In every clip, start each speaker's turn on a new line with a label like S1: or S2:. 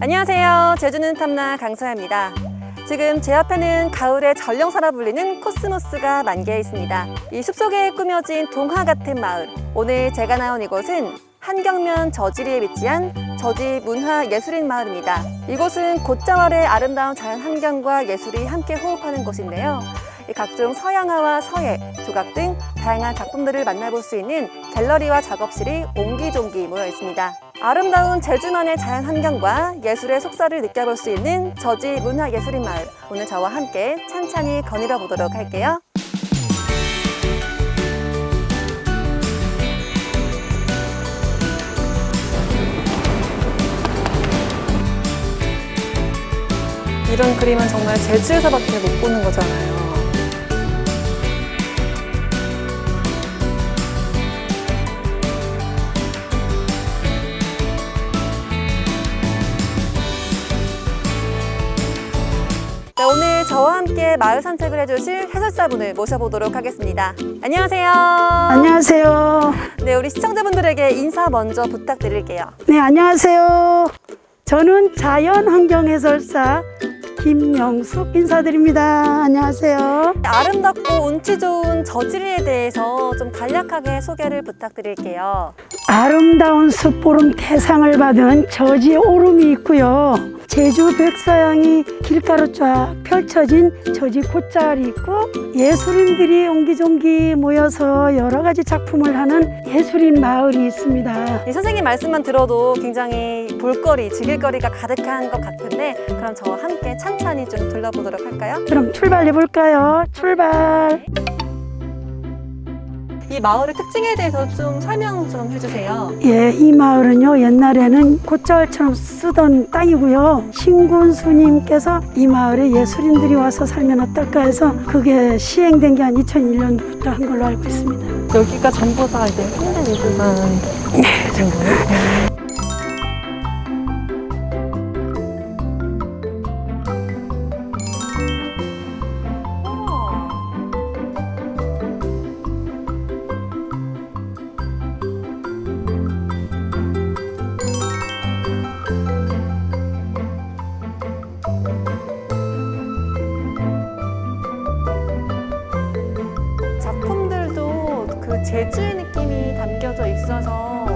S1: 안녕하세요. 제주는 탐나 강서야입니다. 지금 제 앞에는 가을의 전령사라 불리는 코스모스가 만개해 있습니다. 이 숲속에 꾸며진 동화 같은 마을. 오늘 제가 나온 이곳은 한경면 저지리에 위치한 저지 문화 예술인 마을입니다. 이곳은 곧자왈의 아름다운 자연 환경과 예술이 함께 호흡하는 곳인데요. 이 각종 서양화와 서예, 조각 등 다양한 작품들을 만나볼 수 있는 갤러리와 작업실이 옹기종기 모여 있습니다. 아름다운 제주만의 자연 환경과 예술의 속살을 느껴볼 수 있는 저지 문화예술인 마을. 오늘 저와 함께 찬찬히 거닐어 보도록 할게요. 이런 그림은 정말 제주에서밖에 못 보는 거잖아요. 함께 마을 산책을 해주실 해설사분을 모셔보도록 하겠습니다. 안녕하세요.
S2: 안녕하세요.
S1: 네, 우리 시청자분들에게 인사 먼저 부탁드릴게요.
S2: 네, 안녕하세요. 저는 자연환경 해설사 김영숙 인사드립니다. 안녕하세요.
S1: 아름답고 운치 좋은 저지리에 대해서 좀 간략하게 소개를 부탁드릴게요.
S2: 아름다운 숲보름 대상을 받은 저지 오름이 있고요. 제주 백사양이 길가로 쫙 펼쳐진 저지 콧자리 있고 예술인들이 옹기종기 모여서 여러 가지 작품을 하는 예술인 마을이 있습니다.
S1: 이 선생님 말씀만 들어도 굉장히 볼거리, 즐길거리가 가득한 것 같은데 그럼 저와 함께 찬찬히 좀 둘러보도록 할까요?
S2: 그럼 출발해 볼까요? 출발.
S1: 이 마을의 특징에 대해서 좀 설명 좀 해주세요.
S2: 예, 이 마을은요 옛날에는 곶자왈처럼 쓰던 땅이고요. 신군 스님께서 이 마을에 예술인들이 와서 살면 어떨까 해서 그게 시행된 게 한 2001년부터 한 걸로 알고 있습니다.
S1: 여기가 전부 다 이제 현대 미술관 된 제주의 느낌이 담겨져 있어서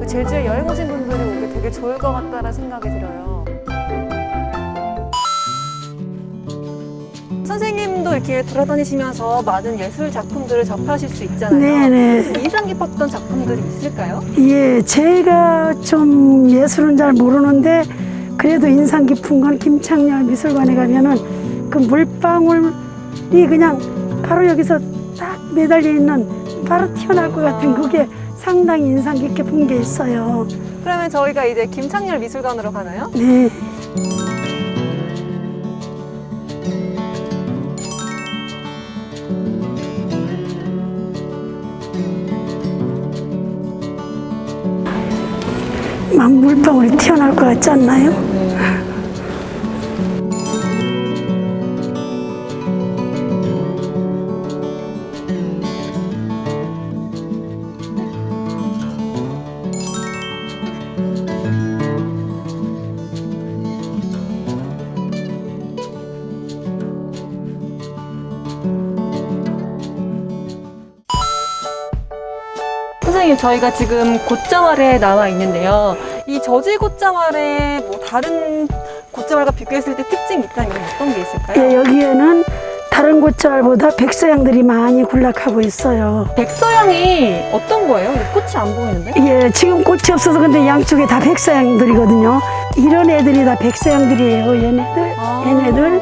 S1: 그 제주에 여행 오신 분들이 오기 되게 좋을 것 같다는 생각이 들어요. 선생님도 이렇게 돌아다니시면서 많은 예술 작품들을 접하실 수 있잖아요.
S2: 네네.
S1: 좀 인상 깊었던 작품들이 있을까요?
S2: 예, 제가 좀 예술은 잘 모르는데 그래도 인상 깊은 건 김창렬 미술관에 가면은 그 물방울이 그냥 바로 여기서 딱 매달려 있는 바로 튀어나올 것 같은 그게 상당히 인상 깊게 본 게 있어요.
S1: 그러면 저희가 이제 김창렬 미술관으로 가나요?
S2: 네. 막 물방울이 튀어나올 것 같지 않나요?
S1: 선생님 저희가 지금 곶자왈에 나와 있는데요. 이 저지 곶자왈에 뭐 다른 곶자왈과 비교했을 때 특징이 있다면 어떤 게 있을까요?
S2: 예, 여기에는 다른 곳자알보다 백서양들이 많이 군락하고 있어요.
S1: 백서양이 어떤 거예요? 이 꽃이 안 보이는데?
S2: 예, 지금 꽃이 없어서 근데 양쪽에 다 백서양들이거든요. 이런 애들이 다 백서양들이에요. 얘네들,
S1: 아.
S2: 얘네들.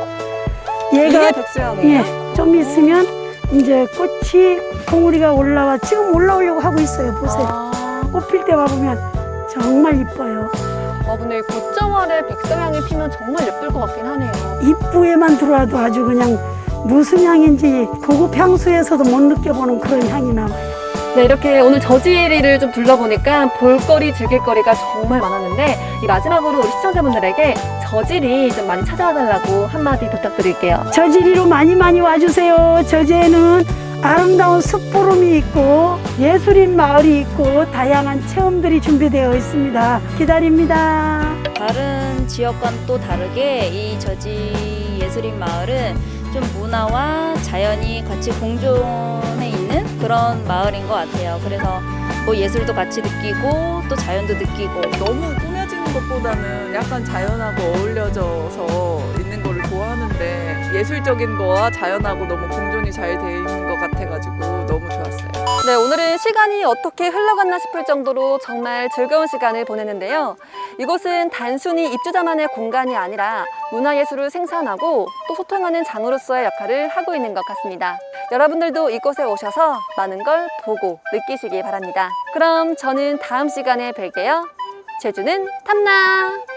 S1: 이게
S2: 얘가
S1: 백서양이에요?
S2: 예, 좀 있으면 이제 꽃이 봉우리가 올라와 지금 올라오려고 하고 있어요. 보세요.
S1: 아,
S2: 꽃필 때 와보면 정말 이뻐요.
S1: 아, 근데 이 곶자왈에 백서양이 피면 정말 예쁠 것 같긴 하네요.
S2: 입구에만 들어와도 아주 그냥 무슨 향인지 고급 향수에서도 못 느껴보는 그런 향이 나와요.
S1: 네, 이렇게 오늘 저지리를 좀 둘러보니까 볼거리, 즐길거리가 정말 많았는데 이 마지막으로 우리 시청자분들에게 저지리 좀 많이 찾아와 달라고 한마디 부탁드릴게요.
S2: 저지리로 많이 많이 와주세요. 저지에는 아름다운 숲보름이 있고 예술인 마을이 있고 다양한 체험들이 준비되어 있습니다. 기다립니다.
S1: 다른
S3: 지역과는 또 다르게 이 저지 예술인 마을은 좀 문화와 자연이 같이 공존해 그런 마을인 것 같아요. 그래서 뭐 예술도 같이 느끼고 또 자연도 느끼고
S4: 너무 꾸며지는 것보다는 약간 자연하고 어울려져서 있는 거를 좋아하는데 예술적인 거와 자연하고 너무 공존이 잘 돼 있는 것 같아가지고 너무 좋았어요.
S1: 네, 오늘은 시간이 어떻게 흘러갔나 싶을 정도로 정말 즐거운 시간을 보냈는데요. 이곳은 단순히 입주자만의 공간이 아니라 문화예술을 생산하고 또 소통하는 장으로서의 역할을 하고 있는 것 같습니다. 여러분들도 이곳에 오셔서 많은 걸 보고 느끼시기 바랍니다. 그럼 저는 다음 시간에 뵐게요. 제주는 탐나!